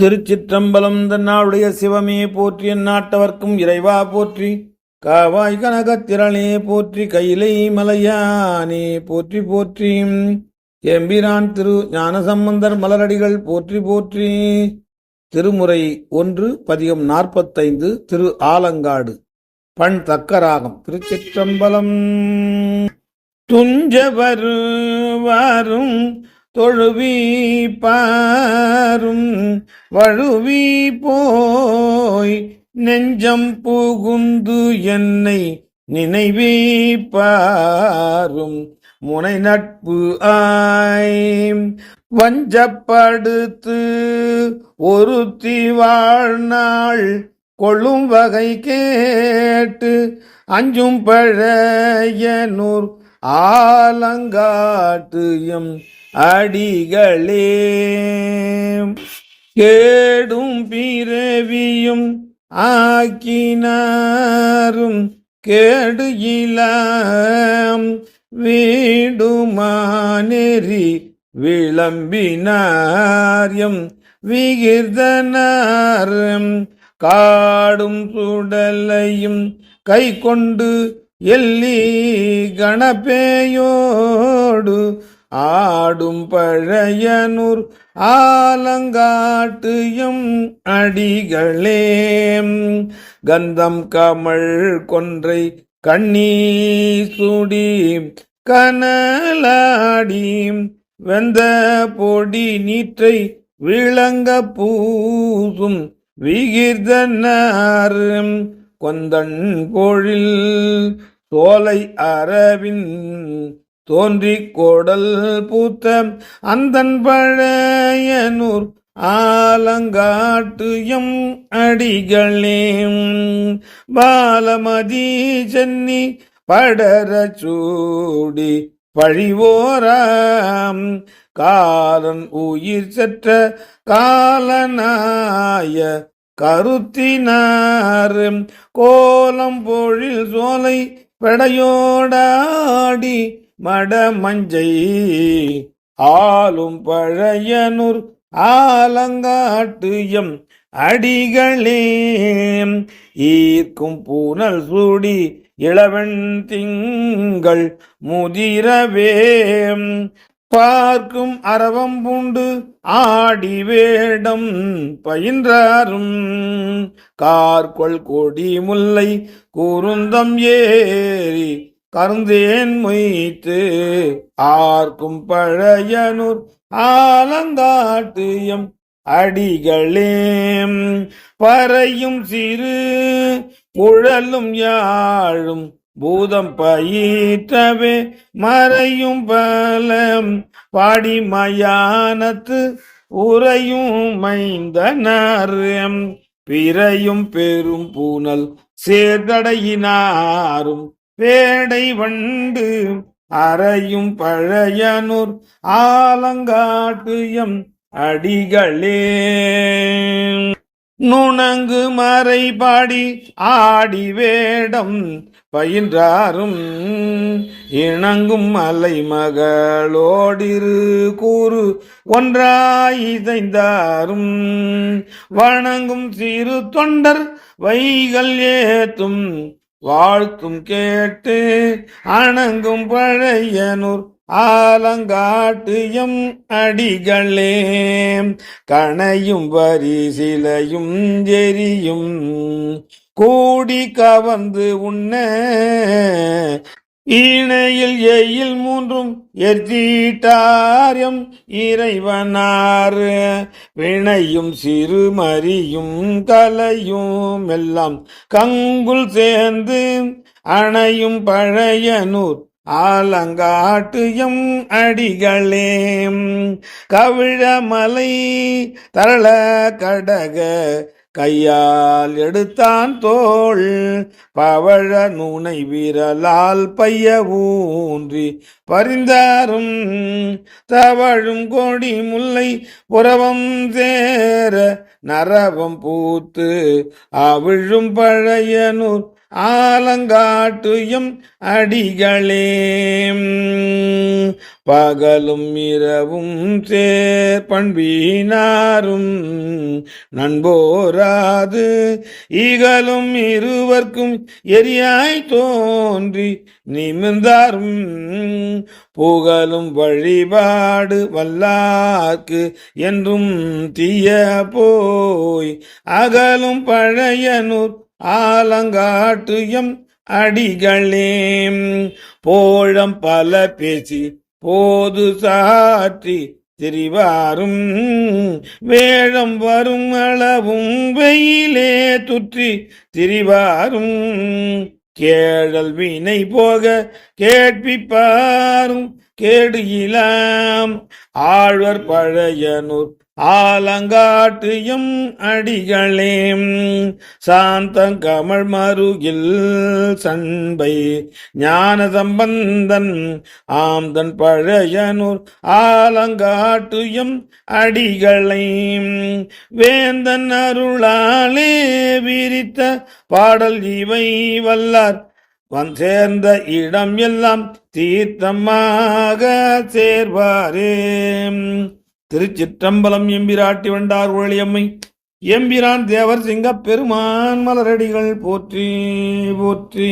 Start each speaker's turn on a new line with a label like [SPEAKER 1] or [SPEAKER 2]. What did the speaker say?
[SPEAKER 1] திருச்சிற்றம்பலம் தன்னாளுடைய சிவமே போற்றி நாட்டவர்க்கும் இறைவா போற்றி. காவாய் கனகத்திரளே போற்றி கையிலை மலையானே போற்றி போற்றி. எம்பிரான் திரு ஞானசம்பந்தர் மலரடிகள் போற்றி போற்றி. திருமுறை ஒன்று பதிகம் நாற்பத்தைந்து திரு ஆலங்காடு. பண் தக்கராகம் திருச்சிற்றம்பலம். துஞ்சவர் வரும் தொழுவி பாரும் வழுவி போய் நெஞ்சம் புகுந்து என்னை நினைவே பாரும். முனை நட்பு ஆய் வஞ்சப்படுத்து ஒருத்தி வாழ்நாள் கொள்ளும் வகை கேட்டு அஞ்சும் பழைய நூர் ஆலங்காட்டு எம் அடிகளே கேடும் பிறவியும் ஆக்கினாரும் கேடு இலாம். வீடுமானெறி விளம்பினார்யம் விகிர்தனாரம் காடும் சுடலையும் கை கொண்டு எல்லி கணப்பேயோடு ஆடும் பழையனூர் ஆலங்காட்டுயம் அடிகளே கந்தம் கமழ் கொன்றை கண்ணீ சுடி கனலாடி வெந்த பொடி நீற்றை விளங்க பூசும் விகிர்தனார் கொந்தன் பொழில் சோலை அரவின் தோன்றி கோடல் பூத்த அந்தன் பழையனூர் ஆலங்காட்டு எம் அடிகளே பாலமதி சென்னி படர சூடி பழிவோராம். காலன் உயிர் செற்ற காலனாய கருத்தினார். கோலம் பொழில் சோலை பெடையோடாடி மடமஞ்சை ஆளும் பழையனூர் ஆலங்காட்டு எம் அடிகளே. ஈர்க்கும் பூனல் சூடி இளவன் திங்கள் முதிரவே. பார்க்கும் அரவம் பூண்டு ஆடி வேடம் பயின்றாரும். கார்கொள் கொடி முல்லை கூருந்தம் ஏறி கருந்தேன் மொய்த்து ஆர்க்கும் பழையனூர் ஆலந்தாட்டியம் எம் அடிகளே பறையும் சிறு குழலும் யாழும் பூதம் பயிற்றவே மறையும் பலம். பாடி மயானத்து உறையும் மைந்தனர் பிறையும் பெரும் பூனல் சேர்தடையினாரும் வேடை வண்டு அறையும் பழையனூர் ஆலங்காட்டு எம் அடிகளே. நுணங்கு மறைபாடி ஆடி வேடம் பயின்றாரும் இணங்கும் மலை மகளோடிரு கூறு ஒன்றாயிதைந்தாரும் வணங்கும் சிறு தொண்டர் வைகள் ஏத்தும் வாழ்த்தும் கேட்டு அணங்கும் பழையனூர் ஆலங்காட்டு எம் அடிகளே. கணையும் வரி சிலையும் எரியும். கூடி கவர்ந்து உண்ண இணையில் எயில் மூன்றும் எர்ஜீட்டாரியம் இறைவனாறு வினையும் சிறுமரியும் கலையும் எல்லாம் கங்குல் சேர்ந்து அணையும் பழையனூர் ஆலங்காட்டு எம் அடிகளே. கவிழமலை தரள கடக கையால் எடுத்தான் தோள் பவழ நூனை விரலால் பைய ஊன்றி பரிந்தாரும் தவழும் கொடி முல்லை புறவம் சேர நரவம் பூத்து அவிழும் பழையனூர் ஆலங்காட்டுயும் அடிகளே. பகலும் இரவும் சேர் பண்பீனாரும் நண்போராது. இகலும் இருவர்க்கும் எரியாய் தோன்றி நிமிர்ந்தாரும். புகழும் வழிபாடு வல்லார்க்கு என்றும் தீய போய் அகலும் பழையனூர் ஆலங்காட்டுயம் அடிகளே போழம் பல பேசி போது சாற்றி திரிவாரும். வேழம் வரும் அளவும் வெயிலே துற்றி திரிவாரும். கேழல் வீணை போக கேட்பிப்பாரும் கேடு இலாம். ஆழ்வர் பழையனூர் ஆலங்காட்டியும் அடிகளே. சாந்த கமல் மருகில் சண்பை ஞான சம்பந்தன் ஆம்தன் பழையனூர் ஆலங்காட்டியும் அடிகளை. வேந்தன் அருளாலே விரித்த பாடல் இவை வல்லார். வந் சேர்ந்த இடம் எல்லாம் தீர்த்தமாக சேர்வாரே. திருச்சிற்றம்பலம் எம்பிராட்டி வண்டார் ஒழியம்மை எம்பிரான் தேவர் சிங்கப் பெருமான் மலரடிகள் போற்றி போற்றி.